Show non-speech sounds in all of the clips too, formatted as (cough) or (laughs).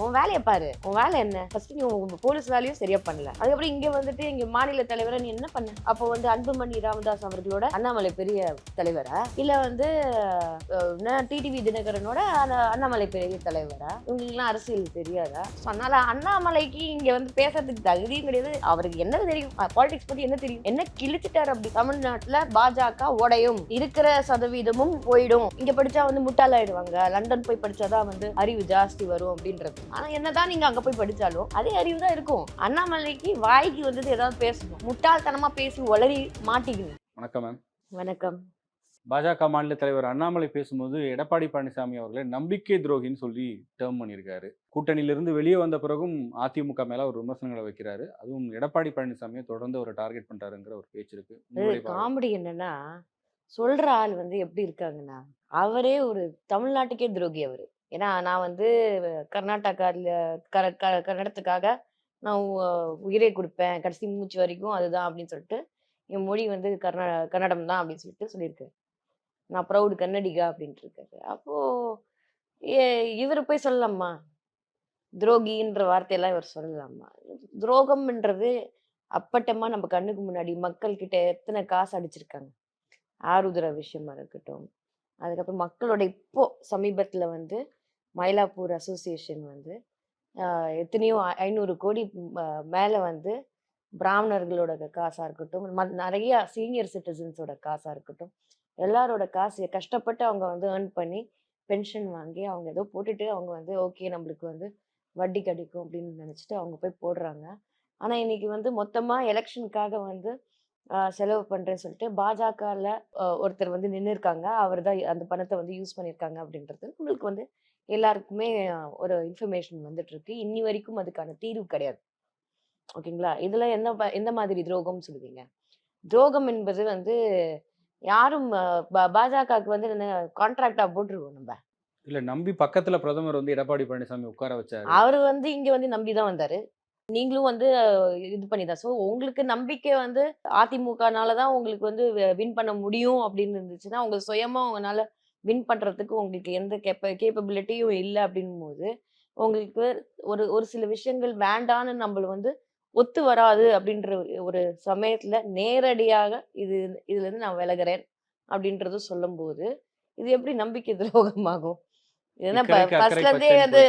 உன் வேலையை பாரு. உன் வேலை என்ன? ஃபர்ஸ்ட் நீ உங்க போலீஸ் வேலையும் சரியா பண்ணல. அதுக்கப்புறம் இங்க வந்துட்டு இங்க மாநில தலைவரா நீ என்ன பண்ண? அப்போ வந்து அன்புமணி ராமதாஸ் அவர்களோட அண்ணாமலை பெரிய தலைவரா? இல்ல வந்து டிடிவி தினகரனோட அண்ணாமலை பெரிய தலைவரா? இவங்களுக்குலாம் அரசியல் தெரியாதா? அதனால அண்ணாமலைக்கு இங்க வந்து பேசுறதுக்கு தகுதியும் கிடையாது. அவருக்கு என்ன தெரியும்? பாலிடிக்ஸ் பத்தி என்ன தெரியும்? என்ன கிழிச்சிட்டார் அப்படி? தமிழ்நாட்டுல பாஜக உடையும் இருக்கிற சதவீதமும் போயிடும். இங்க படிச்சா வந்து முட்டாளாயிடுவாங்க. லண்டன் போய் படிச்சாதான் வந்து அறிவு ஜாஸ்தி வரும் அப்படின்றது. ஆனா என்னதான் நீங்க அங்க போய் படிச்சாலும் அதே அறிவு தான் இருக்கும். அண்ணாமலைக்கு வாய்க்கு வந்தது ஏதாவது பேசணும். முட்டாள்தனமா பேசி உளறி மாட்டிக்கணும். வணக்கம் மேம் வணக்கம். பாஜக மாநில தலைவர் அண்ணாமலை பேசும்போது எடப்பாடி பழனிசாமி அவர்களை நம்பிக்கை துரோகின்னு சொல்லி டேர்ம் பண்ணியிருக்காரு. கூட்டணியிலிருந்து வெளியே வந்த பிறகும் அதிமுக மேல ஒரு விமர்சனங்களை வைக்கிறாரு. அதுவும் எடப்பாடி பழனிசாமியை தொடர்ந்து ஒரு டார்கெட் பண்றாருங்கிற ஒரு பேச்சு இருக்கு. காமெடி என்னன்னா சொல்ற ஆள் வந்து எப்படி இருக்காங்கன்னா அவரே ஒரு தமிழ்நாட்டுக்கே துரோகி அவரு. ஏன்னா நான் வந்து கர்நாடகாவில் கர க- கன்னடத்துக்காக நான் உயிரை கொடுப்பேன். கடைசி மூச்சு வரைக்கும் அதுதான் அப்படின்னு சொல்லிட்டு என் மொழி வந்து கர்நா கன்னடம் தான் அப்படின்னு சொல்லிட்டு சொல்லியிருக்காரு நான் ப்ரௌடு கன்னடிகா அப்படின்ட்டு இருக்காரு அப்போது ஏ- இவர் போய் சொல்லலாமா? துரோகின்ற வார்த்தையெல்லாம் இவர் சொல்லலாமா? துரோகம்ன்றது அப்பட்டமா நம்ம கண்ணுக்கு முன்னாடி மக்கள் கிட்ட எத்தனை காசு அடிச்சிருக்காங்க? ஆருத்ரா விஷயமா இருக்கட்டும். அதுக்கப்புறம் மக்களோட இப்போ சமீபத்துல வந்து மயிலாப்பூர் அசோசியேஷன் வந்து எத்தனையோ ஐ- ஐநூறு கோடி மேலே வந்து பிராமணர்களோட காசாக இருக்கட்டும் ம- நிறைய சீனியர் சிட்டிசன்ஸோட காசாக இருக்கட்டும் எல்லாரோட காசு கஷ்டப்பட்டு அவங்க வந்து ஏர்ன் பண்ணி பென்ஷன் வாங்கி அவங்க ஏதோ போட்டுட்டு அவங்க வந்து ஓகே நம்மளுக்கு வந்து வட்டி கிடைக்கும் அப்படின்னு நினச்சிட்டு அவங்க போய் போடுறாங்க. ஆனால் இன்னைக்கு வந்து மொத்தமாக எலெக்ஷனுக்காக வந்து செலவு பண்ணுறேன்னு சொல்லிட்டு பாஜகவில் ஒருத்தர் வந்து நின்று இருக்காங்க அவர் தான் அந்த பணத்தை வந்து யூஸ் பண்ணியிருக்காங்க அப்படின்றது நம்மளுக்கு வந்து எல்லாருக்குமே ஒரு இன்ஃபர்மேஷன் வந்துட்டு இருக்கு இன்னி வரைக்கும் அதுக்கான தீர்வு கிடையாது. ஓகேங்களா? இதுல என்ன எந்த மாதிரி துரோகம் சொல்லுவீங்க? துரோகம் என்பது வந்து யாரும் பாஜகவுக்கு வந்து கான்ட்ராக்டா போட்டுருவோம் நம்ம. இல்ல நம்பி பக்கத்துல பிரதமர் வந்து எடப்பாடி பழனிசாமி உட்கார வச்சாரு. அவர் வந்து இங்க வந்து நம்பி தான் வந்தாரு. நீங்களும் வந்து இது பண்ணிதான் ஸோ உங்களுக்கு நம்பிக்கை வந்து அதிமுகனால தான் உங்களுக்கு வந்து வின் பண்ண முடியும் அப்படின்னு இருந்துச்சுன்னா உங்களுக்கு சுயமா உங்களால வின் பண்றதுக்கு உங்களுக்கு எந்த கேப்ப கேப்பபிலிட்டியும் இல்லை அப்படின்னும் போது உங்களுக்கு ஒரு ஒரு சில விஷயங்கள் வேண்டான்னு நம்மள வந்து ஒத்து வராது அப்படின்ற ஒரு சமயத்துல நேரடியாக இது இதுல இருந்து நான் விலகுறேன் அப்படின்றது சொல்லும்போது இது எப்படி நம்பிக்கை துரோகமாகும் ஏன்னா ஃபர்ஸ்ட்ல இருந்தே வந்து.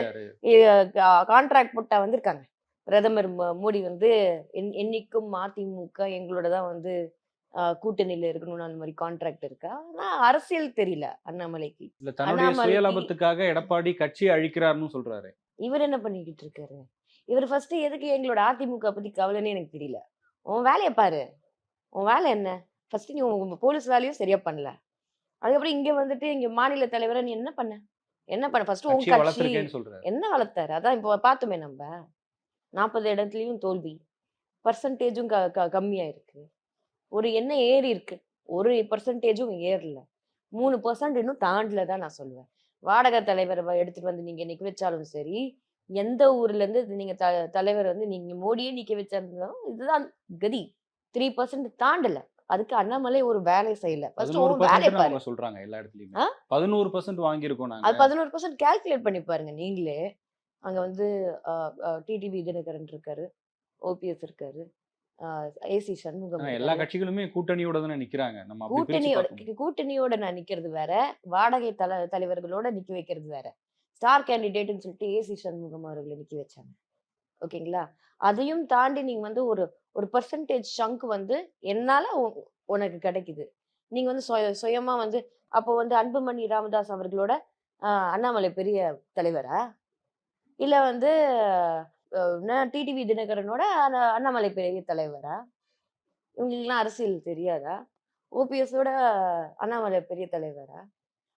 கான்ட்ராக்ட் போட்டா வந்திருக்காங்க பிரதமர் மோடி வந்து என்- என்னைக்கும் அதிமுக எங்களோட தான் வந்து கூட்டணியில இருக்கணும்னு அந்த மாதிரி கான்ட்ராக்ட் இருக்கா? ஆனா அரசியல் தெரியல அண்ணாமலைக்கு. இல்ல தன்னுடைய சுயலாபத்துக்காக எடப்பாடி கட்சியை அழிக்கிறாருன்னு சொல்றாரு. இவர் என்ன பண்ணிக்கிட்டு இருக்காரு? இவர் ஃபர்ஸ்ட் எதுக்கு எங்களோட அதிமுக பத்தி கவலைன்னு எனக்கு தெரியல. உன் வேலையை பாரு. உன் வேலை என்ன? ஃபர்ஸ்ட் நீ உங்க போலீஸ் வேலையும் சரியா பண்ணல. அதுக்கப்புறம் இங்க வந்துட்டு இங்க மாநில தலைவரா நீ என்ன பண்ண? என்ன பண்ண? ஃபர்ஸ்ட் கட்சியை கட்சி என்ன வளர்த்தாரு? அதான் இப்போ பார்த்தோமே நம்ம. நாற்பது இடத்துலயும் தோல்வி. பர்சன்டேஜும் க கம்மியா இருக்கு. ஒரு என்ன ஏறி இருக்கு. ஒரு பர்சன்டேஜும் ஏறல. மூணு பர்சன்ட் இன்னும் தாண்டல தான் நான் சொல்லுவேன். வாடகை தலைவரை எடுத்துட்டு வந்து நீங்க நிக்க வச்சாலும் சரி எந்த ஊர்ல இருந்து நீங்க த தலைவர் வந்து நீங்க மோடியே நிக்க வச்சிருந்தாலும் இதுதான் கதி. த்ரீ பர்சன்ட் தாண்டல. அதுக்கு அண்ணாமலை ஒரு வேலை செய்யல. சொல்றாங்க எல்லா இடத்துலயுமே? பதினோரு பர்சன்ட் வாங்கியிருக்கோம் அது பதினோரு பர்சன்ட் கால்குலேட் பண்ணி பாருங்க நீங்களே. அங்க வந்து டிடிவி தினகரன் இருக்காரு ஓபிஎஸ் இருக்காரு. A C Shanmugam. எல்லா கட்சிகளுமே கூட்டணியோட தானே நிக்கிறாங்க. நம்ம கூட்டணியோட. கூட்டணியோட நான் நிக்கிறது வேற. வாடகை தல தலைவர்களோட நிக்க வைக்கிறது வேற. ஸ்டார் கேண்டிடேட்னு சொல்லிட்டு ஏசி சண்முகம் அவர்களை நிக்க வச்சாங்க. ஓகேங்களா? அதையும் தாண்டி நீங்க வந்து ஒரு ஒரு பர்சன்டேஜ் சங்க் வந்து என்னால உனக்கு கிடைக்குது. நீங்க வந்து சுய சுயமா வந்து அப்போ வந்து அன்புமணி ராமதாஸ் அவர்களோட அண்ணாமலை பெரிய தலைவரா? இல்ல வந்து டிடிவி தினகரனோட அண்ணாமலை பெரிய தலைவரா? இவங்களுக்குலாம் அரசியல் தெரியாதா? ஓபிஎஸோட அண்ணாமலை பெரிய தலைவரா?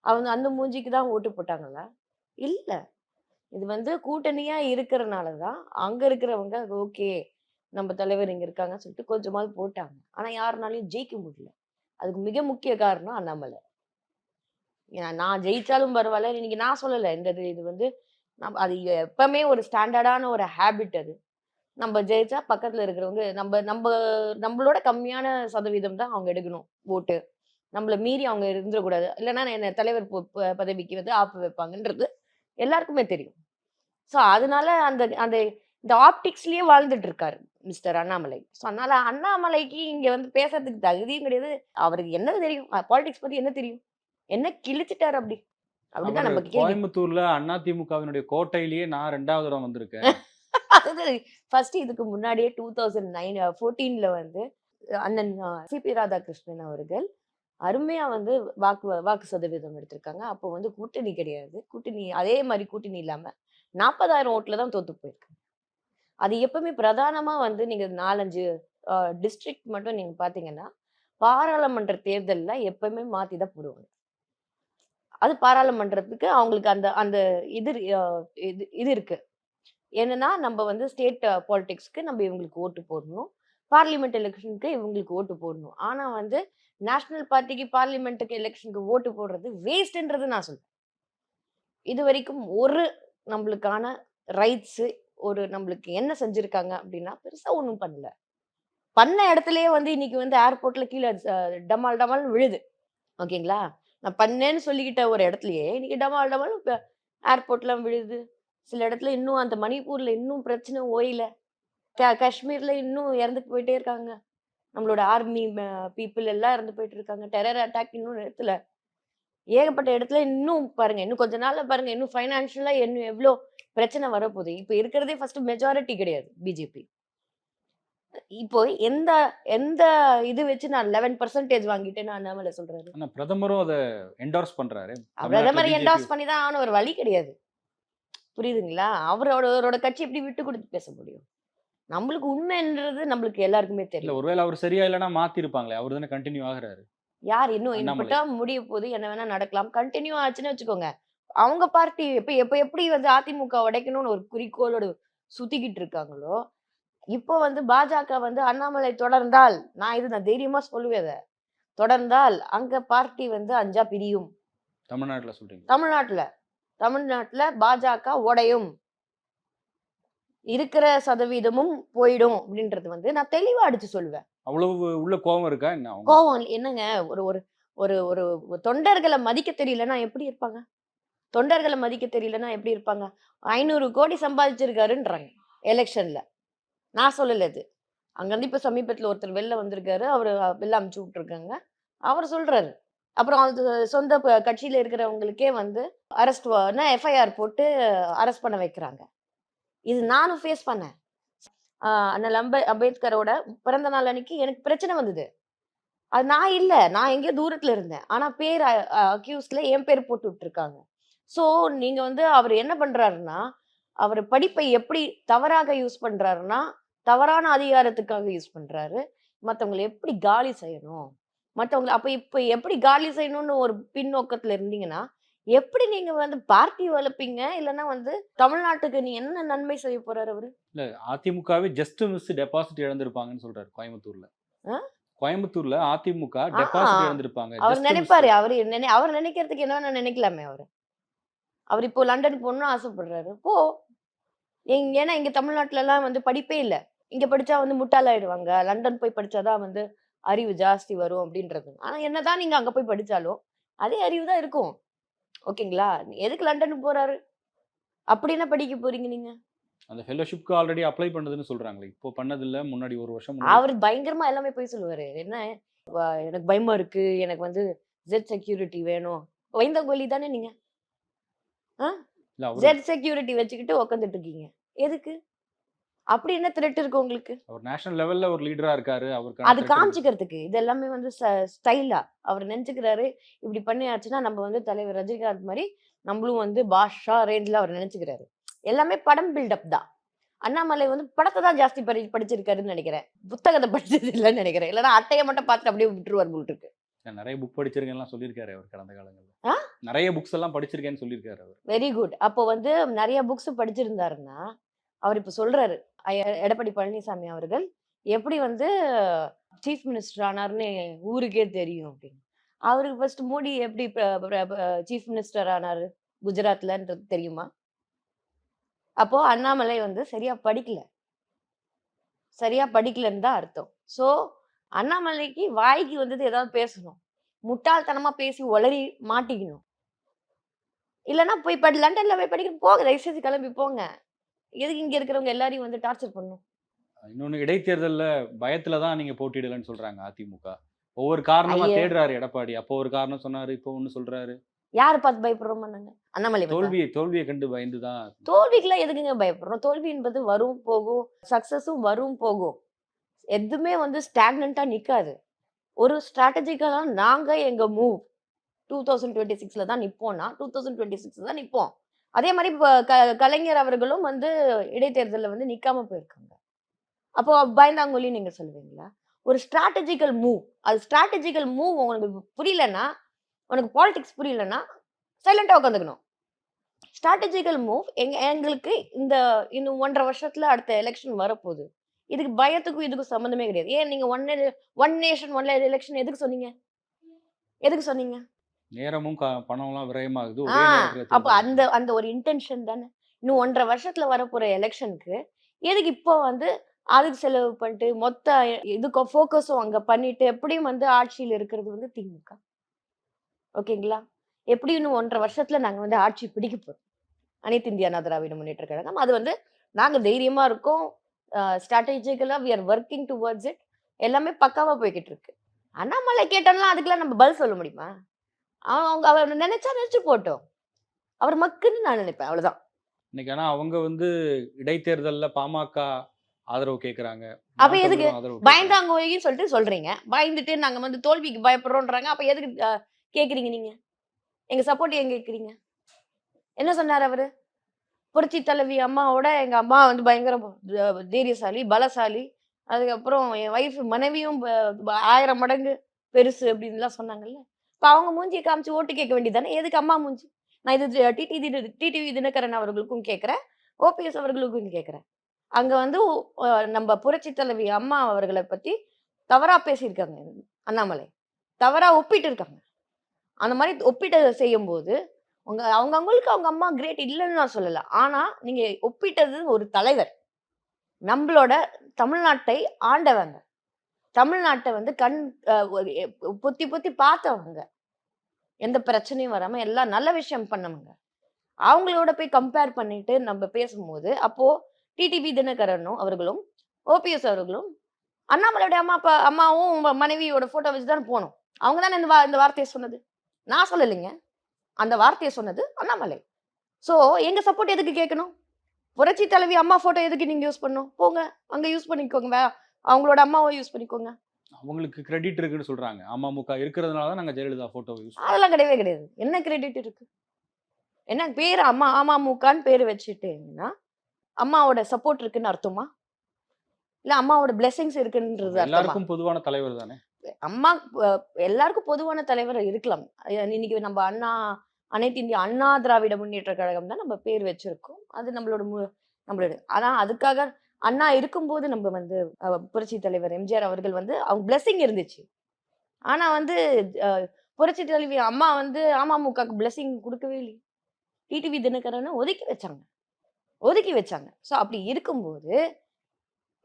அவங்க அந்த மூஞ்சிக்கு தான் ஓட்டு போட்டாங்களா? இல்லை. இது வந்து கூட்டணியா இருக்கிறனால தான் அங்க இருக்கிறவங்க ஓகே நம்ம தலைவர் இங்க இருக்காங்கன்னு சொல்லிட்டு கொஞ்சமாவது போட்டாங்க. ஆனா யாருனாலையும் ஜெயிக்க முடியல. அதுக்கு மிக முக்கிய காரணம் அண்ணாமலை. ஏன்னா நான் ஜெயிச்சாலும் பரவாயில்ல. இன்னைக்கு நான் சொல்லலை இந்த இது இது வந்து நம்ம அது எப்பவுமே ஒரு ஸ்டாண்டர்டான ஒரு ஹேபிட் அது. நம்ம ஜெயிச்சா பக்கத்துல இருக்கிறவங்க நம்ம நம்ம நம்மளோட கம்மியான சதவீதம் தான் அவங்க எடுக்கணும் ஓட்டு. நம்மள மீறி அவங்க இருந்துடக்கூடாது. இல்லைன்னா என்ன தலைவர் பதவிக்கு வந்து ஆப்பு வைப்பாங்கன்றது எல்லாருக்குமே தெரியும். ஸோ அதனால அந்த அந்த இந்த ஆப்டிக்ஸ்லயே வாழ்ந்துட்டு இருக்காரு மிஸ்டர் அண்ணாமலை. ஸோ அதனால அண்ணாமலைக்கு இங்க வந்து பேசுறதுக்கு தகுதியும் கிடையாது. அவருக்கு என்ன தெரியும்? பாலிடிக்ஸ் பத்தி என்ன தெரியும்? என்ன கிழிச்சிட்டாரு அப்படி? அப்படிதான் நமக்கு கோயம்புத்தூர்ல அதிமுகவினுடைய கோட்டையிலேயே நான் ரெண்டாவது இடம் வந்திருக்கேன். (laughs) அதாவது ஃபர்ஸ்ட் இதுக்கு முன்னாடியே டூ தௌசண்ட் நைன் ஃபோர்டீன்ல வந்து அண்ணன் சிபி ராதாகிருஷ்ணன் அவர்கள் அருமையா வந்து வாக்கு வாக்கு சதவீதம் எடுத்திருக்காங்க. அப்போ வந்து கூட்டணி கிடையாது. கூட்டணி அதே மாதிரி கூட்டணி இல்லாம நாற்பதாயிரம் ஓட்டுல தான் தோத்து போயிருக்கு. அது எப்பவுமே பிரதானமா வந்து நீங்க நாலஞ்சு டிஸ்ட்ரிக்ட் மட்டும் நீங்க பாத்தீங்கன்னா பாராளுமன்ற தேர்தல்ல எப்பவுமே மாத்தி தான் போடுவாங்க. அது பாராளுமன்றத்துக்கு அவங்களுக்கு அந்த அந்த இது இது இது இருக்கு. என்னன்னா நம்ம வந்து ஸ்டேட் பாலிடிக்ஸ்க்கு நம்ம இவங்களுக்கு ஓட்டு போடணும். பார்லிமெண்ட் எலெக்ஷனுக்கு இவங்களுக்கு ஓட்டு போடணும். ஆனா வந்து நேஷனல் பார்ட்டிக்கு பார்லிமெண்ட்டுக்கு எலெக்ஷனுக்கு ஓட்டு போடுறது வேஸ்ட்ன்றது நான் சொல்றேன். இது வரைக்கும் ஒரு நம்மளுக்கான ரைட்ஸு ஒரு நம்மளுக்கு என்ன செஞ்சுருக்காங்க அப்படின்னா பெருசா ஒன்றும் பண்ணல. பண்ண இடத்துலயே வந்து இன்னைக்கு வந்து ஏர்போர்ட்ல கீழே டமால் டமால் விழுது. ஓகேங்களா? நான் பண்ணேன்னு சொல்லிக்கிட்ட ஒரு இடத்துலயே இன்னைக்கு டமால் டமால் ஏர்போர்ட்லாம் விழுது. சில இடத்துல இன்னும் அந்த மணிப்பூர்ல இன்னும் பிரச்சனை ஓயில. காஷ்மீர்ல இன்னும் இறந்துட்டு போயிட்டே இருக்காங்க. நம்மளோட ஆர்மி பீப்புள் எல்லாம் இறந்து போயிட்டு இருக்காங்க. டெரர் அட்டாக் இன்னும் இடத்துல. ஏகப்பட்ட இடத்துல இன்னும் பாருங்க இன்னும் கொஞ்ச நாள்ல பாருங்க இன்னும் ஃபைனான்சியலா இன்னும் எவ்வளோ பிரச்சனை வரப்போகுது. இப்போ இருக்கிறதே ஃபர்ஸ்ட் மெஜாரிட்டி கிடையாது பிஜேபி இப்போ எந்த எந்த இது வச்சு நான் லெவன் பர்சன்டேஜ் வாங்கிட்டேன்னு அண்ணாமலை சொல்றாரு? ஆனா பிரதமரும் அதை என்டோர்ஸ் பண்றாரு. பிரதமர் என்டாஸ் பண்ணி தான் ஆகணும் ஒரு வழி கிடையாது. புரியுதுங்களா? அவரோட கட்சி எப்படி விட்டு கொடுத்து பேச முடியும்? நம்மளுக்கு உண்மைன்றது நம்மளுக்கு எல்லாருக்குமே தெரியும். ஒருவேளை அவர் சரியா இல்லைன்னா மாத்தி இருப்பாங்களே அவர் தானே கண்டினியூ ஆகுறாரு. யார் இன்னும். இப்பட்டா முடிய போது என்ன வேணா நடக்கலாம். கண்டினியூ ஆச்சுன்னு வச்சுக்கோங்க. அவங்க பார்ட்டி இப்ப எப்ப எப்படி வந்து அதிமுக உடைக்கணும்னு ஒரு குறிக்கோளோட சுத்திக்கிட்டு இருக்காங்களோ இப்போ வந்து பாஜக வந்து அண்ணாமலை தொடர்ந்தால் நான் இது நான் தைரியமா சொல்லுவேன் இதை. தொடர்ந்தால் அங்க பார்ட்டி வந்து அஞ்சா பிரியும். தமிழ்நாட்டுல சொல்றீங்க தமிழ்நாட்டுல. தமிழ்நாட்டுல பாஜக உடையும். இருக்கிற சதவீதமும் போயிடும் அப்படின்றது வந்து நான் தெளிவா அடிச்சு சொல்லுவேன். அவ்வளவு உள்ள கோபம் இருக்கா என்ன கோவம் என்னங்க? ஒரு ஒரு ஒரு ஒரு ஒரு தொண்டர்களை மதிக்க தெரியலன்னா எப்படி இருப்பாங்க? தொண்டர்களை மதிக்க தெரியலன்னா எப்படி இருப்பாங்க? ஐநூறு கோடி சம்பாதிச்சிருக்காருன்றாங்க எலெக்ஷன்ல நான் சொல்லலை இது அங்கேருந்து இப்போ சமீபத்தில் ஒருத்தர் வெளில வந்திருக்காரு. அவர் வெளில அமுச்சு விட்ருக்காங்க அவர் சொல்கிறாரு அப்புறம் அது சொந்த கட்சியில் இருக்கிறவங்களுக்கே வந்து அரெஸ்ட் எஃப்ஐஆர் போட்டு அரெஸ்ட் பண்ண வைக்கிறாங்க. இது நானும் ஃபேஸ் பண்ணேன். ஆஹ் அண்ணல் அம்பே அம்பேத்கரோட பிறந்த நாள் அன்னைக்கு எனக்கு பிரச்சனை வந்தது. அது நான் இல்லை. நான் எங்கேயோ தூரத்தில் இருந்தேன். ஆனால் பேர் அக்யூஸ்ல என் பேர் போட்டு விட்டுருக்காங்க. ஸோ நீங்கள் வந்து அவர் என்ன பண்ணுறாருன்னா அவர் படிப்பை எப்படி தவறாக யூஸ் பண்ணுறாருன்னா தவறான அதிகாரத்துக்காக யூஸ் பண்றாரு. மத்தவங்களை எப்படி காலி செய்யணும்? மத்தவங்களை அப்ப இப்ப எப்படி காலி செய்யணும்னு ஒரு பின்னோக்கத்துல இருந்தீங்கன்னா எப்படி நீங்க வந்து பார்ட்டி வளர்ப்பீங்க? இல்லைன்னா வந்து தமிழ்நாட்டுக்கு நீ என்ன நன்மை செய்ய போறாரு அவரு? அதிமுகவே ஜஸ்ட் மிஸ் டெபாசிட் இழந்திருப்பாங்கன்னு சொல்றாரு கோயம்புத்தூர்ல? கோயம்புத்தூர்ல அதிமுக டெபாசிட். இழந்திருப்பாங்க. அவர். நினைப்பாரு அவர் நினை அவர் நினைக்கிறதுக்கு என்ன வேணா நினைக்கலாமே அவர். அவர் இப்போ லண்டன் போகணும்னு ஆசைப்படுறாரு. போ. ஏன்னா இங்க தமிழ்நாட்டுல எல்லாம் வந்து படிப்பே இல்ல. இங்க படிச்சா வந்து முட்டாளாயிடுவாங்க. லண்டன் போய் படிச்சாதான் வந்து அறிவு ஜாஸ்தி வரும் அப்படின்றது. ஆனா என்னதான் நீங்க அங்க போய் படிச்சாலும் அதே அறிவு தான் இருக்கும். ஓகேங்களா? எதுக்கு லண்டனுக்கு போறாரு? அப்படி என்ன படிக்க போறீங்க நீங்க? அந்த ஃபெலோஷிப்க்கு ஆல்ரெடி அப்ளை பண்ணதுன்னு சொல்றாங்களே. இப்போ பண்ணதில்ல. முன்னாடி ஒரு வருஷம். அவர் பயங்கரமா எல்லாமே போய் சொல்லுவாரு. என்ன? எனக்கு பயமா இருக்கு. எனக்கு வந்து ஜெட் செக்யூரிட்டி வேணும். வைந்த கோலி தானே நீங்க? ஜெட் செக்யூரிட்டி வச்சுக்கிட்டு உக்காந்துட்டு இருக்கீங்க. எதுக்கு? அப்படி என்ன த்ரெட் இருக்கு உங்களுக்கு? அவர் நேஷனல் லெவல்ல ஒரு லீடரா இருக்காரு அது அவருக்கு காமிச்சுக்கிறதுக்கு. இது எல்லாமே வந்து ஸ்டைலா அவர் நினைச்சுக்கிறாரு இப்படி பண்ணியாச்சுன்னா நம்ம வந்து தலைவர் ரஜினிகாந்த் மாதிரி நம்மளும் வந்து பாஷா ரேஞ்சில் அவர் நினைச்சுக்கிறாரு. எல்லாமே படம் பில்டப் தான். அண்ணாமலை வந்து படத்தை தான் ஜாஸ்தி படி படிச்சிருக்காருன்னு நினைக்கிறேன். புத்தகத்தை படிச்சது இல்லைன்னு நினைக்கிறேன். இல்லைன்னா அட்டையை மட்டும் பார்த்துட்டு அப்படியே விட்டுருவார் போல் இருக்கு. நிறைய புக் படிச்சிருக்கேன்லாம் சொல்லியிருக்காரு அவர் கடந்த காலங்கள்ல? நிறைய புக்ஸ் எல்லாம் படிச்சிருக்கேன்னு சொல்லியிருக்காரு அவர். வெரி குட் அப்போ வந்து நிறைய புக்ஸ் படிச்சிருந்தாருன்னா அவர் இப்ப சொல்றாரு எடப்பாடி பழனிசாமி அவர்கள் எப்படி வந்து சீஃப் மினிஸ்டர் ஆனார்னு ஊருக்கே தெரியும் அப்படின்னு. அவருக்கு ஃபர்ஸ்ட் மோடி எப்படி சீஃப் மினிஸ்டர் ஆனார்? குஜராத்லன்றது தெரியுமா? அப்போ அண்ணாமலை வந்து சரியா படிக்கல. சரியா படிக்கலன்னு தான் அர்த்தம். ஸோ அண்ணாமலைக்கு வாய்க்கு வந்தது ஏதாவது பேசணும். முட்டாள்தனமா பேசி உளறி மாட்டிக்கணும். இல்லைன்னா போய் படி லண்டன்ல போய் படிக்க போங்க தயவுசெய்து கிளம்பி போங்க. எதுக்கு இங்க இருக்கிறவங்க எல்லாரையும் வந்து டார்ச்சர் பண்ணும்? இன்னொன்னு இடைத்தேர்தல்ல பயத்துல தான் நீங்க போட்டியிடலன்னு சொல்றாங்க அதிமுக. ஒவ்வொரு காரணமா. தேடுறாரு எடப்பாடி. அப்போ ஒரு காரணம் சொன்னாரு இப்போ ஒண்ணு சொல்றாரு. யாரை பார்த்து பயப்படுறோம் நாங்க அண்ணாமலை? தோல்வியை தோல்வியை கண்டு பயந்து தான் தோல்விக்கெல்லாம் எதுக்குங்க பயப்படுறோம்? தோல்வி என்பது வரும் போகும் சக்சஸும் வரும் போகும். எதுவுமே வந்து ஸ்டாக்னண்டா நிக்காது. ஒரு ஸ்ட்ராட்டஜிக்கலா நாங்க எங்க மூவ் டூ தௌசண்ட் டுவெண்ட்டி சிக்ஸ்ல தான் நிப்போம்னா டூ தௌசண்ட் டுவெண்ட்டி சிக்ஸ்ல தான் நிப்போம். அதே மாதிரி இப்போ க- கலைஞர் அவர்களும் வந்து இடைத்தேர்தலில் வந்து நிற்காம போயிருக்காங்க. அப்போ பயந்தாங்கொல்லி நீங்க சொல்லுவீங்களா? ஒரு ஸ்ட்ராட்டஜிக்கல் மூவ் அது ஸ்ட்ராட்டஜிக்கல் மூவ் உங்களுக்கு புரியலன்னா உனக்கு பாலிடிக்ஸ் புரியலன்னா சைலண்டா உட்காந்துக்கணும். ஸ்ட்ராட்டஜிக்கல் மூவ் எங்க எங்களுக்கு இந்த இன்னும் ஒன்றரை வருஷத்துல அடுத்த எலெக்ஷன் வரப்போகுது. இதுக்கு பயத்துக்கும் இதுக்கும் சம்மந்தமே கிடையாது. ஏன் நீங்க one one nation one election எதுக்கு சொன்னீங்க? எதுக்கு சொன்னீங்க? நேரமும் பணம்லாம் விரயமாகுது. அப்ப. அந்த அந்த ஒரு இன்டென்ஷன் தானே. இன்னும் ஒன்றரை வருஷத்துல வரப்போற எலெக்ஷனுக்கு எதுக்கு இப்போ வந்து அதுக்கு செலவு பண்ணிட்டு மொத்த இதுக்கு ஃபோக்கஸும் அங்க பண்ணிட்டு எப்படியும் வந்து ஆட்சியில் இருக்கிறது வந்து திமுக. ஓகேங்களா? எப்படி இன்னும் ஒன்றரை வருஷத்துல நாங்க வந்து ஆட்சி பிடிக்க போறோம்? அனைத்து இந்திய அண்ணா திராவிட முன்னேற்ற கழகம். அது வந்து நாங்க தைரியமா இருக்கோம். ஸ்ட்ராட்டஜிக்கலா we are working towards it எல்லாமே பக்காவா போய்கிட்டு இருக்கு. அண்ணாமலை கேட்டாலும் அதுக்கெல்லாம் நம்ம பதில் சொல்ல முடியுமா? அவங்க அவர் நினைச்சா நினைச்சு போட்டோம். அவர் மக்குன்னு நான் நினைப்பேன் அவ்வளவுதான். இன்னைக்கு ஆனா அவங்க வந்து இடைத்தேர்தல்ல பாமக ஆதரவு கேக்குறாங்க. அப்ப எதுக்கு? கேக்குறாங்க. பயந்தாங்கோயின்னு சொல்லிட்டு சொல்றீங்க. பயந்துட்டு நாங்க வந்து தோல்விக்கு பயப்படுறோம்ன்றாங்க அப்ப எதுக்கு கேக்குறீங்க நீங்க? எங்க சப்போர்ட் ஏன் கேக்குறீங்க? என்ன சொன்னார் அவரு? புரட்சி தலைவி அம்மாவோட எங்க அம்மா வந்து பயங்கர தைரியசாலி பலசாலி. அதுக்கப்புறம் என் ஒய்ஃப் மனைவியும் ஆயிரம் மடங்கு பெருசு அப்படின்லாம் சொன்னாங்கல்ல. அவங்க மூஞ்சியை காமிச்சு ஓட்டு கேட்க வேண்டியதானே எதுக்கு அம்மா மூஞ்சி? நான் இது டிடி டிடிவி தினகரன் அவர்களுக்கும் கேட்குறேன். ஓபிஎஸ் அவர்களுக்கும் கேட்குறேன். அங்கே வந்து நம்ம புரட்சி தலைவி அம்மா அவர்களை பற்றி தவறாக பேசியிருக்காங்க அண்ணாமலை. தவறாக ஒப்பிட்டு இருக்காங்க. அந்த மாதிரி ஒப்பிட்டு செய்யும்போது உங்கள் உங்க அவங்க அவங்க அம்மா கிரேட் இல்லைன்னு நான் சொல்லலை. ஆனால் நீங்கள் ஒப்பிட்டது ஒரு தலைவர். நம்மளோட தமிழ்நாட்டை ஆண்டவங்க. தமிழ்நாட்டை வந்து கண் பொத்தி பொத்தி பார்த்தவங்க. எந்த பிரச்சனையும் வராமல் எல்லாம் நல்ல விஷயம் பண்ணவங்க. அவங்களோட போய் கம்பேர் பண்ணிட்டு நம்ம பேசும்போது அப்போ டிடிபி தினகரனும் அவர்களும் ஓபிஎஸ் அவர்களும் அண்ணாமலையோட அம்மா அப்பா அம்மாவும் மனைவியோட ஃபோட்டோ வச்சு தான் போனோம். அவங்க தானே இந்த வா- இந்த வார்த்தையை சொன்னது? நான் சொல்லலைங்க. அந்த வார்த்தையை சொன்னது அண்ணாமலை. ஸோ எங்கள் சப்போர்ட் எதுக்கு கேட்கணும்? புரட்சி தலைவி அம்மா ஃபோட்டோ எதுக்கு நீங்கள் யூஸ் பண்ணணும்? போங்க அங்கே யூஸ் பண்ணிக்கோங்க அவங்களோட அம்மாவை யூஸ் பண்ணிக்கோங்க. அவங்களுக்கு கிரெடிட் இருக்குன்னு சொல்றாங்க. அமமுக இருக்கிறதுனால தான் நாங்க ஜெயலலிதா போட்டோ யூஸ் அதெல்லாம் கிடையவே கிடையாது. என்ன கிரெடிட் இருக்கு? என்ன பேர் அம்மா அமமுகன்னு பேர் வச்சுட்டீங்கன்னா அம்மாவோட சப்போர்ட் இருக்குன்னு அர்த்தமா? இல்ல அம்மாவோட பிளெஸிங்ஸ் இருக்குன்றது எல்லாருக்கும் பொதுவான தலைவர் தானே? அம்மா எல்லாருக்கும் பொதுவான தலைவர் இருக்கலாம். இன்னைக்கு நம்ம அண்ணா அனைத்து இந்திய அண்ணா திராவிட முன்னேற்ற கழகம் தான் நம்ம பேர் வச்சிருக்கோம். அது நம்மளோட மு- நம்மளோட ஆனா அதுக்காக அண்ணா இருக்கும்போது நம்ம வந்து புரட்சி தலைவர் எம்ஜிஆர் அவர்கள் வந்து அவங்க பிளெஸிங் இருந்துச்சு. ஆனா வந்து புரட்சி தலைவி அம்மா வந்து அமமுகக்கு பிளெஸிங் கொடுக்கவே இல்லை டிடிவி தினகரனை ஒதுக்கி வச்சாங்க. ஒதுக்கி வச்சாங்க. ஸோ அப்படி இருக்கும்போது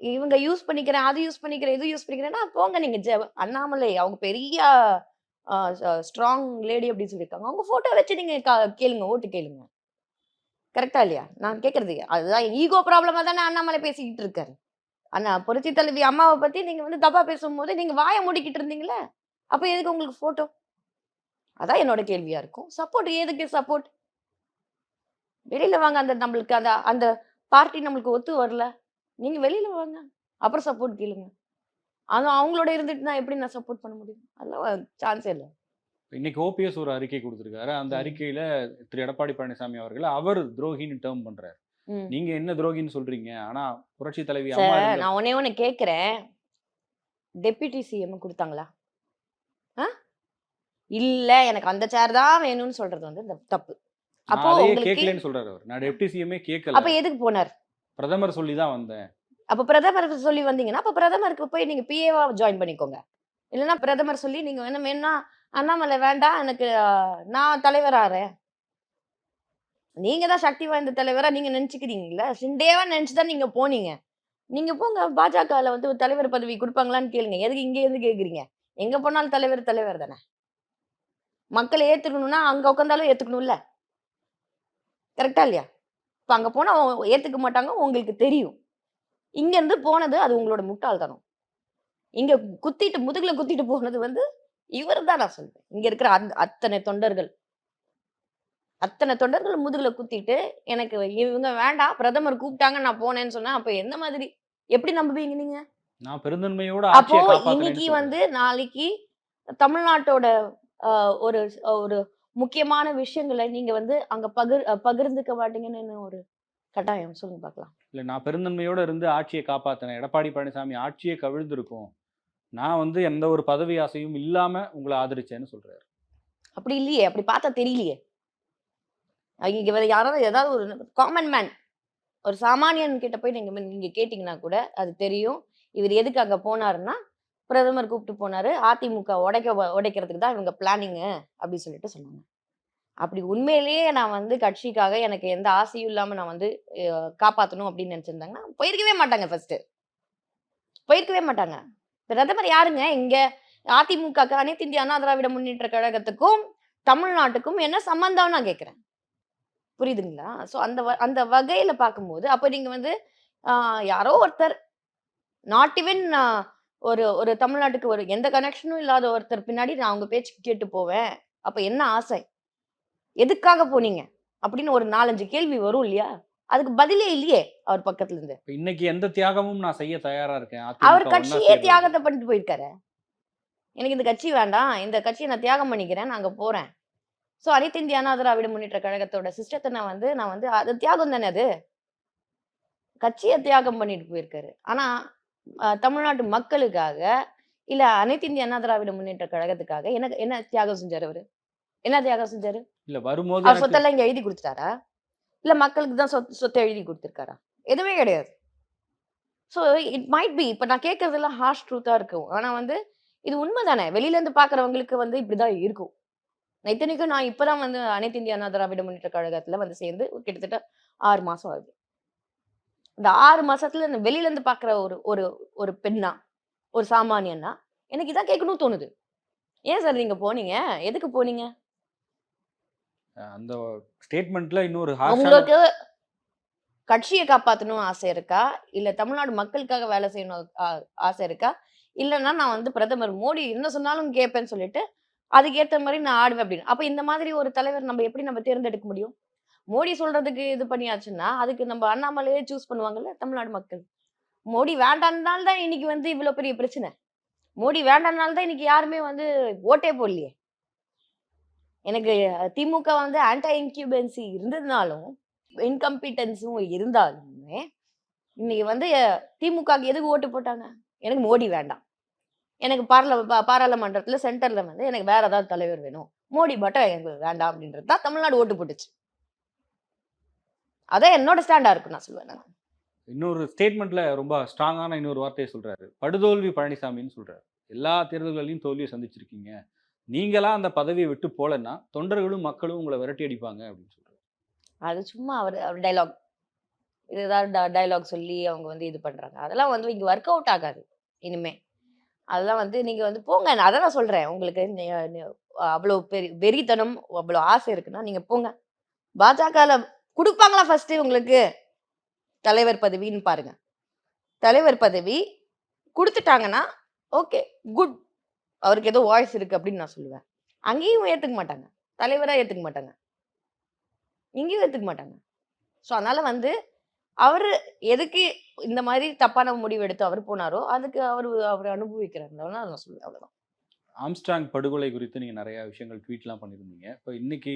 இவங்க யூஸ் பண்ணிக்கிறேன் அது யூஸ் பண்ணிக்கிறேன் இது யூஸ் பண்ணிக்கிறேன்னா போங்க நீங்க ஜெ- அண்ணாமலை அவங்க பெரிய ஸ்ட்ராங் லேடி அப்படின்னு சொல்லியிருக்காங்க. அவங்க போட்டோ வச்சு நீங்க கா- கேளுங்க ஓட்டு கேளுங்க. கரெக்டா இல்லையா? நான் கேட்கறது அதுதான் ஈகோ ப்ராப்ளமாக தானே அண்ணாமலை பேசிக்கிட்டு இருக்காரு. அண்ணா புரட்சி தலைவி அம்மாவை பற்றி நீங்கள் வந்து தப்பா பேசும்போது நீங்கள் வாயை மூடிக்கிட்டு இருந்தீங்களே? அப்போ எதுக்கு உங்களுக்கு ஃபோட்டோ அதான் என்னோட கேள்வியாக இருக்கும். சப்போர்ட் எதுக்கு சப்போர்ட் வெளியில் வாங்க அந்த நம்மளுக்கு அந்த அந்த பார்ட்டி நம்மளுக்கு ஒத்து வரல. நீங்கள் வெளியில் வாங்க அப்புறம் சப்போர்ட் கேளுங்க. அது அவங்களோட இருந்துட்டு நான் எப்படி நான் சப்போர்ட் பண்ண முடியும்? அதெல்லாம் சான்ஸே இல்லை. இன்னைக்கு ஓபிஎஸ் ஒரு அறிக்கை கொடுத்திருக்காரு. அந்த. அறிக்கையில திரு. எடப்பாடி பழனிசாமி அவர்கள் அவர் துரோகின்னு டேர்ம் பண்றாரு. நீங்க என்ன துரோகின்னு சொல்றீங்க? ஆனா புரட்சி தலைவி நான் ஒன்னே ஒண்ணு கேக்குறேன். டெப்யூட்டி சிஎம் கொடுத்தாங்களா? இல்ல எனக்கு அந்த சேர் தான் வேணும்னு சொல்றது வந்து இந்த தப்பு. அப்போ கேட்கலன்னு சொல்றாரு அவர். நான் டெப்டி சிஎம்ஏ அப்ப கேட்கல எதுக்கு போனார்? பிரதமர் சொல்லி தான் வந்தேன். அப்ப பிரதமருக்கு சொல்லி வந்தீங்கன்னா அப்ப பிரதமருக்கு போய் நீங்க பிஏவா ஜாயின் பண்ணிக்கோங்க. இல்லைன்னா பிரதமர் சொல்லி நீங்க வேணும் வேணா அண்ணாமலை வேண்டாம் எனக்கு நான் தலைவராகிறேன் நீங்க தான் சக்தி வாய்ந்த தலைவரா நீங்க நினைச்சுக்கிறீங்களா சிண்டேவா நினைச்சுதான் நீங்க போனீங்க. நீங்க போங்க பாஜகவில் வந்து ஒரு தலைவர் பதவி கொடுப்பாங்களான்னு கேளுங்க. எதுக்கு இங்கே இருந்து கேட்குறீங்க எங்க போனாலும் தலைவர் தலைவர் தானே? மக்களை ஏத்துக்கணும்னா அங்க உட்காந்தாலும் ஏத்துக்கணும்ல? கரெக்டா இல்லையா? இப்போ அங்கே போனால் ஏற்றுக்க மாட்டாங்க உங்களுக்கு தெரியும். இங்கேருந்து போனது அது உங்களோட முட்டாள்தனம். இங்கே குத்திட்டு முதுகில் குத்திட்டு போனது வந்து இவர் தான் நான் சொல்றேன் இங்க இருக்கிற அந்த அத்தனை தொண்டர்கள். அத்தனை தொண்டர்கள் முதுகுல குத்திட்டு எனக்கு இவங்க வேண்டாம் பிரதமர் கூப்பிட்டாங்க நான் போனேன்னு சொன்னா அப்ப எந்த மாதிரி? எப்படி நம்புவீங்க நீங்க? நான் பெருந்தன்மையோட அப்போ இன்னைக்கு. வந்து நாளைக்கு தமிழ்நாட்டோட ஒரு ஒரு முக்கியமான விஷயங்களை நீங்க வந்து அங்க பகிர் பகிர்ந்துக்க மாட்டீங்கன்னு ஒரு கட்டாயம். சொல்லுங்க பார்க்கலாம். இல்ல நான் பெருந்தன்மையோட இருந்து ஆட்சியை காப்பாத்தினேன் எடப்பாடி பழனிசாமி ஆட்சியை கவிழ்ந்திருக்கும். நான் வந்து எந்த ஒரு பதவி ஆசையும் இல்லாம உங்களை ஆதரிச்சேன்னு சொல்றாரு. அப்படி இல்லையே அப்படி பார்த்தா தெரியலையே. இங்க வேற யாராவது ஏதாவது ஒரு காமன் மேன் ஒரு சாமானியன் கிட்ட போய் நீங்க நீங்க கேட்டீங்கன்னா கூட அது தெரியும். இவர் எதுக்கு அங்க போனாருன்னா பிரதமர் கூப்பிட்டு போனாரு அதிமுக உடைக்க உடைக்கிறதுக்கு தான் இவங்க பிளானிங்கு அப்படின்னு சொல்லிட்டு சொன்னாங்க. அப்படி உண்மையிலேயே நான் வந்து கட்சிக்காக எனக்கு எந்த ஆசையும் இல்லாம நான் வந்து காப்பாற்றணும் அப்படின்னு நினைச்சிருந்தாங்கன்னா போயிருக்கவே மாட்டாங்க ஃபர்ஸ்ட் போயிருக்கவே மாட்டாங்க. பிரதமர் யாருங்க? இங்க அதிமுக அனைத்து இந்திய அண்ணா திராவிட முன்னேற்ற கழகத்துக்கும் தமிழ்நாட்டுக்கும் என்ன சம்பந்தம் நான் கேட்குறேன் புரியுதுங்களா? ஸோ அந்த வ- அந்த வகையில பார்க்கும்போது அப்போ நீங்க வந்து யாரோ ஒருத்தர் நாட் இவன் ஒரு ஒரு தமிழ்நாட்டுக்கு ஒரு எந்த கனெக்ஷனும் இல்லாத ஒருத்தர் பின்னாடி நான் அவங்க பேச்சு கேட்டு போவேன். அப்ப என்ன ஆசை? எதுக்காக போனீங்க? அப்படின்னு ஒரு நாலஞ்சு கேள்வி வரும் இல்லையா? அதுக்கு பதிலே இல்லையே அவர் பக்கத்துல இருந்து இன்னைக்கு எந்த தியாகமும் நான் செய்ய தயாரா இருக்கேன். அவர் கட்சியே. தியாகத்தை பண்ணிட்டு போயிருக்காரு. எனக்கு இந்த கட்சி வேண்டாம். இந்த கட்சியை நான் தியாகம் பண்ணிக்கிறேன். நான் அங்க போறேன். ஸோ அனைத்து இந்திய அண்ணா திராவிட முன்னேற்ற கழகத்தோட சிஸ்டத்தை நான் வந்து நான் வந்து அது தியாகம் தானே அது? கட்சியை தியாகம் பண்ணிட்டு போயிருக்காரு. ஆனா தமிழ்நாட்டு மக்களுக்காக இல்ல அனைத்து இந்திய அண்ணா திராவிட முன்னேற்ற கழகத்துக்காக என்ன என்ன தியாகம் செஞ்சாரு அவரு? என்ன தியாகம் செஞ்சாரு? இல்ல வரும்போது சொத்தெல்லாம் இங்க எழுதி கொடுத்துட்டாரா? இல்ல மக்களுக்கு தான் சொத்து சொத்தை எழுதி கொடுத்துருக்காரா? எதுவுமே கிடையாது. ஸோ இட் மைட் பி இப்போ நான் கேட்கறதெல்லாம் ஹார்ஷ் ட்ரூத்தா இருக்கும். ஆனா வந்து இது உண்மைதானே? வெளியில இருந்து பாக்குறவங்களுக்கு வந்து இப்படிதான் இருக்கும். நான் இத்தனைக்கும் நான் இப்பதான் வந்து அனைத்து இந்திய அண்ணா திராவிட முன்னேற்ற கழகத்துல வந்து சேர்ந்து கிட்டத்தட்ட ஆறு மாசம் ஆகுது. இந்த ஆறு மாசத்துல இந்த வெளியில இருந்து பாக்குற ஒரு ஒரு ஒரு பெண்ணா ஒரு சாமானியன்னா எனக்கு இதான் கேட்கணும்னு தோணுது. ஏன் சார் நீங்க போனீங்க? எதுக்கு போனீங்க? அந்த ஸ்டேட்மெண்ட்ல இன்னொரு உங்களுக்கு கட்சியை காப்பாத்தணும் ஆசை இருக்கா? இல்ல தமிழ்நாடு மக்களுக்காக வேலை செய்யணும் ஆசை இருக்கா? இல்லைன்னா நான் வந்து பிரதமர் மோடி என்ன சொன்னாலும் கேட்பேன்னு சொல்லிட்டு அதுக்கேற்ற மாதிரி நான் ஆடுவேன் அப்படின்னு. அப்ப இந்த மாதிரி ஒரு தலைவர் நம்ம எப்படி நம்ம தேர்ந்தெடுக்க முடியும்? மோடி சொல்றதுக்கு இது பண்ணியாச்சுன்னா அதுக்கு நம்ம அண்ணாமலையே சூஸ் பண்ணுவாங்கல்ல தமிழ்நாடு மக்கள். மோடி வேண்டாம்னால்தான் இன்னைக்கு வந்து இவ்வளவு பெரிய பிரச்சனை. மோடி வேண்டாம்னால்தான் இன்னைக்கு யாருமே வந்து ஓட்டே போடலையே. எனக்கு திமுக வந்து ஆன்டி இன்க்யூபன்சி இருந்ததுனாலும் இன்கம்பிட்டன்ஸும் இருந்தாலுமே இன்னைக்கு வந்து திமுக திமுகக்கு எதுக்கு ஓட்டு போட்டாங்க? எனக்கு மோடி வேண்டாம். எனக்கு பாராள பாராளுமன்றத்தில் சென்டரில் வந்து எனக்கு வேற ஏதாவது தலைவர் வேணும். மோடி மட்டும் எனக்கு வேண்டாம் அப்படின்றது தான் தமிழ்நாடு ஓட்டு போட்டுச்சு. அதான் என்னோட ஸ்டாண்டா இருக்கும் நான் சொல்லுவேன் நான். இன்னொரு ஸ்டேட்மெண்ட்ல ரொம்ப ஸ்ட்ராங்கான இன்னொரு வார்த்தையை சொல்றாரு. படுதோல்வி பழனிசாமின்னு சொல்றாரு. எல்லா தேர்தல்களையும் தோல்வியை சந்திச்சிருக்கீங்க. நீங்களாம் அந்த பதவியை விட்டு போலன்னா தொண்டர்களும் மக்களும் உங்களை விரட்டி அடிப்பாங்க அப்படின்னு சொல்றாரு அது சும்மா அவர் அவர் டைலாக் இது ஏதாவது டைலாக் சொல்லி அவங்க வந்து இது பண்றாங்க. அதெல்லாம் வந்து இங்க ஒர்க் அவுட் ஆகாது. இனிமே. அதெல்லாம் வந்து நீங்க வந்து போங்க. நான் அதான் நான் சொல்றேன். உங்களுக்கு அவ்வளோ பெரிய வெறித்தனம் அவ்வளோ ஆசை இருக்குன்னா நீங்க போங்க. பாஜகவில் கொடுப்பாங்களா ஃபர்ஸ்ட் உங்களுக்கு? தலைவர் பதவின்னு பாருங்க. தலைவர் பதவி கொடுத்துட்டாங்கன்னா ஓகே குட் அவருக்கு ஏதோ வாய்ஸ் இருக்கு அப்படின்னு நான் சொல்லுவேன். அங்கேயும் ஏத்துக்க மாட்டாங்க. தலைவரா ஏத்துக்க மாட்டாங்க. இங்கேயும் ஏத்துக்க மாட்டாங்க. ஸோ அதனால வந்து அவர் எதுக்கு இந்த மாதிரி தப்பான முடிவு எடுத்து அவர் போனாரோ அதுக்கு அவர் அவர் அனுபவிக்கிறார் நான் சொல்லுவேன் அவ்வளவுதான். ஆம்ஸ்டாங் படுகொலை குறித்து நீங்க நிறைய விஷயங்கள் ட்வீட்லாம் பண்ணியிருந்தீங்க. இப்போ இன்னைக்கு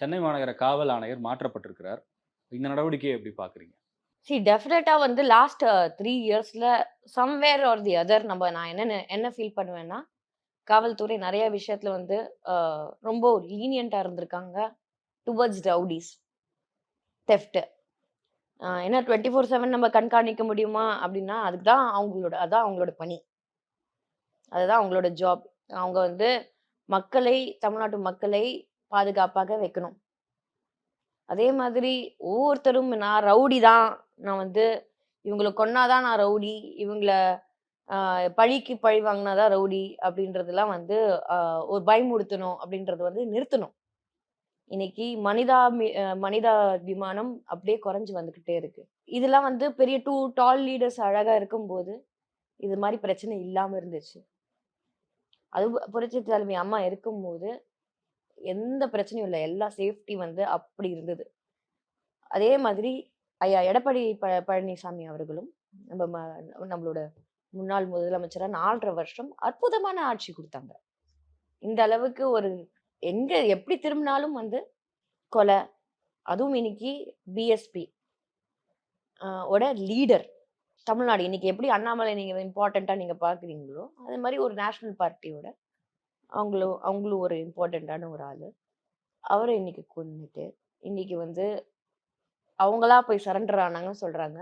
சென்னை மாநகர காவல் ஆணையர் மாற்றப்பட்டிருக்கிறார். இந்த நடவடிக்கையை எப்படி பாக்குறீங்க சி டெஃபினட்டா வந்து லாஸ்ட் த்ரீ இயர்ஸ்ல சம்வேர் ஆர் தி அதர் நம்ம நான் என்ன நெ- என்ன ஃபீல் பண்ணுவேன்னா காவல்துறை நிறைய விஷயத்துல வந்து ரொம்ப லீனியண்டா இருந்திருக்காங்க டுவர்ட்ஸ் ரவுடிஸ் தெஃப்ட் ஏன்னா டுவெண்ட்டி ஃபோர் செவன் நம்ம கண்காணிக்க முடியுமா அப்படின்னா அதுக்கு தான் அவங்களோட அதான் அவங்களோட பணி. அதுதான் அவங்களோட ஜாப் அவங்க வந்து மக்களை தமிழ்நாட்டு மக்களை பாதுகாப்பாக வைக்கணும். அதே மாதிரி ஒவ்வொருத்தரும் நான் ரவுடி தான். நான் வந்து இவங்களை கொன்னாதான் நான் ரவுடி இவங்கள பழிக்கு பழி வாங்கினாதான் ரவுடி அப்படின்றதெல்லாம் வந்து ஒரு பயமுறுத்தணும் அப்படின்றது வந்து நிறுத்தணும். இன்னைக்கு மனிதா மனிதாபிமானம் அப்படியே குறைஞ்சு வந்துக்கிட்டே இருக்கு. இதெல்லாம் வந்து பெரிய டூ டால் லீடர்ஸ் அழகா இருக்கும்போது இது மாதிரி பிரச்சனை இல்லாம இருந்துச்சு. அது புரட்சி தலைமை அம்மா இருக்கும்போது எந்த பிரச்சனையும் இல்லை. எல்லா சேஃப்டி வந்து அப்படி இருந்தது. அதே மாதிரி ஐயா எடப்பாடி ப பழனிசாமி அவர்களும் நம்ம ம- நம்மளோட முன்னாள் முதலமைச்சராக நாலரை வருஷம் அற்புதமான ஆட்சி கொடுத்தாங்க. இந்த அளவுக்கு ஒரு எங்க எப்படி திரும்பினாலும் வந்து கொலை அதுவும் இன்னைக்கு பிஎஸ்பி ஓட லீடர். தமிழ்நாடு இன்னைக்கு எப்படி அண்ணாமலை நீங்கள் இம்பார்ட்டண்ட்டாக நீங்கள் பார்க்குறீங்களோ அது மாதிரி ஒரு நேஷனல் பார்ட்டியோட அவங்களும் அவங்களும் ஒரு இம்பார்ட்டண்ட்டான ஒரு ஆள். அவரை இன்னைக்கு கொண்டுட்டு இன்னைக்கு வந்து அவங்களா போய் சரண்டர் ஆனாங்கன்னு சொல்கிறாங்க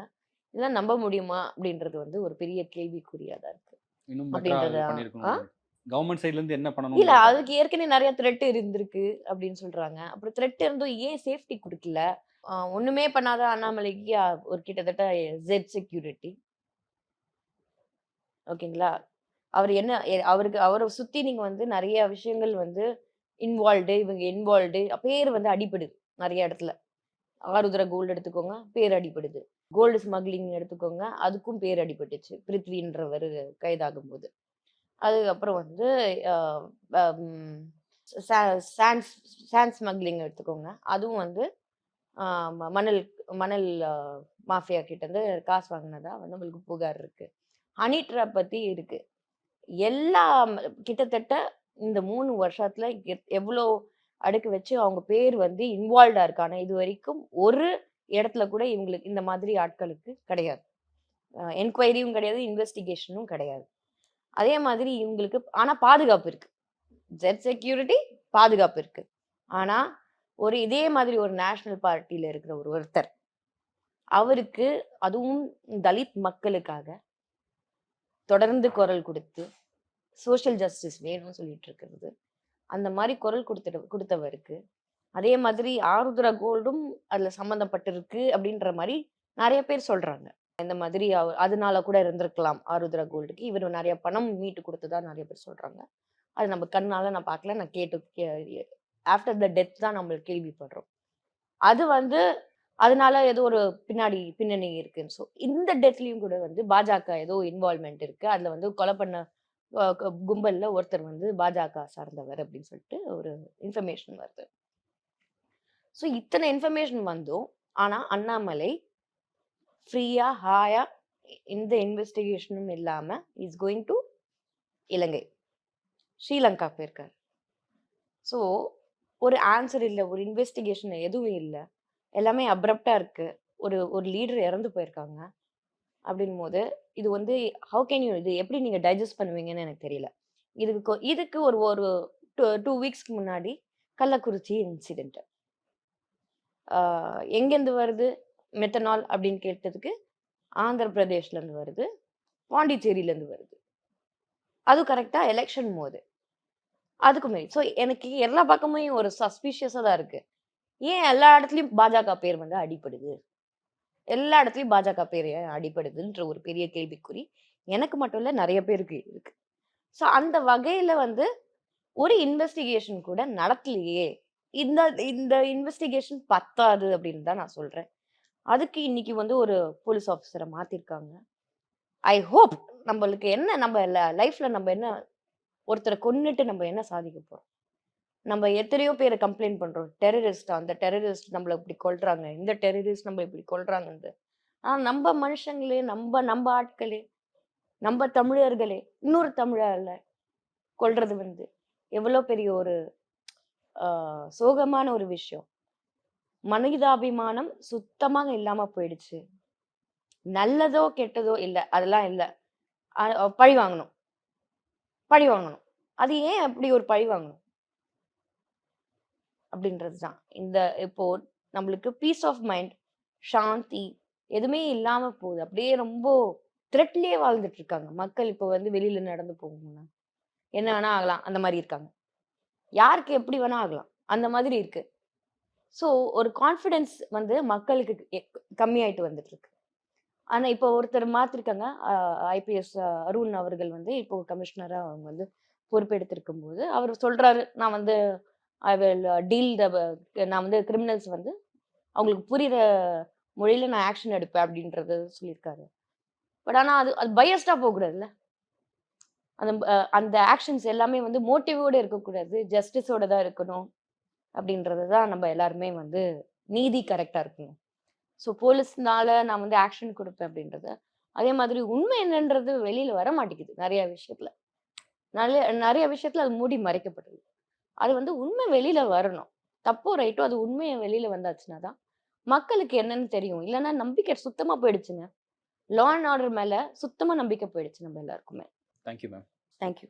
இதெல்லாம் நம்ப முடியுமா? அப்படின்றது வந்து ஒரு பெரிய கேள்விக்குறியா தான் இருக்கு அப்படின்றதா? கவர்மெண்ட் சைடுல இருந்து என்ன இல்ல பண்ணணும் அதுக்கு ஏற்கனவே நிறைய த்ரெட் இருந்திருக்கு அப்படின்னு சொல்றாங்க. அப்புறம் த்ரெட் இருந்தும் ஏன் சேஃப்டி கொடுக்கல? ஒண்ணுமே பண்ணாத அண்ணாமலைக்கு ஒரு கிட்டத்தட்ட ஜெட் செக்யூரிட்டி ஓகேங்களா? அவர் என்ன அவருக்கு அவரை சுத்தி நீங்க வந்து நிறைய விஷயங்கள் வந்து இன்வால்வ்டு இவங்க இன்வால்வ்டு பேர் வந்து அடிபடுது நிறைய இடத்துல. ஆருத்ரா கோல்டு எடுத்துக்கோங்க பேர் அடிபடுது. கோல்டு ஸ்மக்லிங் எடுத்துக்கோங்க. அதுக்கும் பேர் அடிபட்டுச்சு. பிருத்வின்றவர் கைதாகும் போது அதுக்கப்புறம் வந்து சான்ஸ் ஹம் சாண்ட் ஸ்மக்லிங் எடுத்துக்கோங்க. அதுவும் வந்து ம- மணல் மணல் மாஃபியா கிட்ட இருந்து காசு வாங்கினதா வந்து உங்களுக்கு புகார் இருக்கு. ஹனி ட்ராப் பத்தி இருக்கு. எல்லா கிட்டத்தட்ட இந்த மூணு வருஷத்துல எத்- எவ்வளோ அடுக்கு வச்சு அவங்க பேர் வந்து இன்வால்வ்டா இருக்கான இது வரைக்கும் ஒரு இடத்துல கூட இவங்களுக்கு இந்த மாதிரி ஆட்களுக்கு கிடையாது. என்கொயரியும் கிடையாது இன்வெஸ்டிகேஷனும் கிடையாது. அதே மாதிரி இவங்களுக்கு ஆனால் பாதுகாப்பு இருக்கு. ஜெட் செக்யூரிட்டி பாதுகாப்பு இருக்கு. ஆனால் ஒரு இதே மாதிரி ஒரு நேஷனல் பார்ட்டியில் இருக்கிற ஒரு ஒருத்தர் அவருக்கு அதுவும் தலித் மக்களுக்காக தொடர்ந்து குரல் கொடுத்து சோஷியல் ஜஸ்டிஸ் வேணும்னு சொல்லிட்டு இருக்கிறது. அந்த மாதிரி குரல் கொடுத்துட்டு கொடுத்தவருக்கு அதே மாதிரி ஆருத்ரா கோல்டும் அதுல சம்மந்தப்பட்டிருக்கு அப்படின்ற மாதிரி நிறைய பேர் சொல்றாங்க. இந்த மாதிரி அதனால கூட இருந்திருக்கலாம் ஆருத்ரா கோல்டுக்கு. இவர் நிறைய பணம் மீட்டு கொடுத்ததா நிறைய பேர் சொல்றாங்க. அது நம்ம கண்ணால நான் பார்க்கல நான் கேட்டு ஆஃப்டர் த டெத் தான் நம்ம கேள்விப்படுறோம். அது வந்து அதனால ஏதோ ஒரு பின்னாடி பின்னணி இருக்குன்னு ஸோ இந்த டெத்லயும் கூட வந்து பாஜக ஏதோ இன்வால்மெண்ட் இருக்கு. அதுல வந்து கொலை பண்ண கும்பலில் கும்பல்ல ஒருத்தர் வந்து பாஜக சார்ந்தவர் அப்படின்னு சொல்லிட்டு ஒரு இன்ஃபர்மேஷன் வருது. ஸோ இத்தனை இன்ஃபர்மேஷன் வந்தும் ஆனால் அண்ணாமலை ஃப்ரீயா ஹாயா எந்த இன்வெஸ்டிகேஷனும் இல்லாமல் is going to Ilangai. Sri Lanka போயிருக்கார். ஸோ ஒரு ஆன்சர் இல்லை ஒரு இன்வெஸ்டிகேஷன் எதுவும் இல்லை. எல்லாமே அப்ரப்டா இருக்கு. ஒரு ஒரு லீடர் இறந்து போயிருக்காங்க. அப்படின் போது இது வந்து ஹவு கேன் யூ இது எப்படி நீங்கள் டைஜஸ்ட் பண்ணுவீங்கன்னு எனக்கு தெரியல. இதுக்கு இதுக்கு ஒரு ஒரு டூ வீக்ஸ்க்கு முன்னாடி கள்ளக்குறிச்சி இன்சிடென்ட் எங்கேருந்து வருது? மெத்தனால் அப்படின்னு கேட்டதுக்கு ஆந்திர பிரதேஷ்லேருந்து வருது. பாண்டிச்சேரியிலேருந்து வருது. அது கரெக்டாக எலெக்ஷன் போது. அதுக்கு மாரி ஸோ எனக்கு எல்லா பக்கமும் ஒரு சஸ்பீஷியஸாக தான் இருக்குது ஏன் எல்லா இடத்துலையும் பாஜக பேர் வந்து அடிப்படுது எல்லா இடத்துலையும் பாஜக பேர் ஏன் ஒரு பெரிய கேள்விக்குறி எனக்கு மட்டும் இல்லை நிறைய பேருக்கு இருக்கு. ஸோ அந்த வகையில் வந்து ஒரு இன்வெஸ்டிகேஷன் கூட நடத்தலையே. இந்த இந்த இன்வெஸ்டிகேஷன் பத்தாது அப்படின்னு தான் நான் சொல்றேன். அதுக்கு இன்னைக்கு வந்து ஒரு போலீஸ் ஆஃபீஸரை மாத்திருக்காங்க. ஐ ஹோப் நம்மளுக்கு என்ன நம்ம லைஃப்ல நம்ம என்ன ஒருத்தரை கொன்னுட்டு நம்ம என்ன சாதிக்க போறோம்? நம்ம எத்தனையோ பேரை கம்ப்ளைண்ட் பண்றோம். டெரரிஸ்ட் அந்த டெரரிஸ்ட் நம்மளை இப்படி கொள்றாங்க இந்த டெரரிஸ்ட் நம்ம இப்படி கொல்றாங்கன்னு ஆனா நம்ம மனுஷங்களே நம்ம நம்ம ஆட்களே நம்ம தமிழர்களே இன்னொரு தமிழர்ல கொள்றது வந்து எவ்வளோ பெரிய ஒரு சோகமான ஒரு விஷயம். மனிதாபிமானம் சுத்தமாக இல்லாம போயிடுச்சு. நல்லதோ கெட்டதோ இல்லை. அதெல்லாம் இல்லை. பழி வாங்கணும். பழி வாங்கணும். அது ஏன் அப்படி ஒரு பழி வாங்கணும்? அப்படின்றது தான் இந்த இப்போ நம்மளுக்கு பீஸ் ஆஃப் மைண்ட் சாந்தி எதுவுமே இல்லாம போகுது. அப்படியே ரொம்ப த்ரெட்லயே வாழ்ந்துட்டு இருக்காங்க. மக்கள் இப்போ வந்து வெளியில நடந்து போகணும்னா என்ன வேணா ஆகலாம். அந்த மாதிரி இருக்காங்க. யாருக்கு எப்படி வேணா ஆகலாம். அந்த மாதிரி இருக்கு. ஸோ ஒரு கான்ஃபிடென்ஸ் வந்து மக்களுக்கு கம்மியாயிட்டு வந்துட்டு இருக்கு ஆனால் இப்போ ஒருத்தர் மாத்திருக்காங்க. ஐபிஎஸ் அருண் அவர்கள் வந்து இப்போ கமிஷனராக அவங்க வந்து பொறுப்பெடுத்திருக்கும் போது அவர் சொல்றாரு நான் வந்து ஐ வில் டீல் த நான் வந்து கிரிமினல்ஸ் வந்து அவங்களுக்கு புரிகிற மொழியில நான் ஆக்ஷன் எடுப்பேன் அப்படின்றத சொல்லியிருக்காரு. பட் ஆனால் அது அது பயஸ்டாக போகக்கூடாதுல்ல? அந்த அந்த ஆக்ஷன்ஸ் எல்லாமே வந்து மோட்டிவோடு இருக்கக்கூடாது ஜஸ்டிஸோட தான் இருக்கணும் அப்படின்றது தான் நம்ம எல்லாருமே வந்து நீதி கரெக்டாக இருக்கணும். ஸோ போலீஸ்னால நான் வந்து ஆக்ஷன் கொடுப்பேன் அப்படின்றது. அதே மாதிரி உண்மை என்னன்றது வெளியில் வர மாட்டேங்குது நிறைய விஷயத்துல. நிறைய நிறைய விஷயத்துல அது மூடி மறைக்கப்படுது அது வந்து உண்மை வெளியில வரணும். தப்போ ரைட்டோ அது உண்மையை வெளியில வந்தாச்சுன்னா தான் மக்களுக்கு என்னன்னு தெரியும். இல்லைன்னா நம்பிக்கை சுத்தமா போயிடுச்சுங்க. லா அண்ட் ஆர்டர் மேல சுத்தமா நம்பிக்கை போயிடுச்சு நம்ம எல்லாருக்குமே. Thank you, ma'am. Thank you.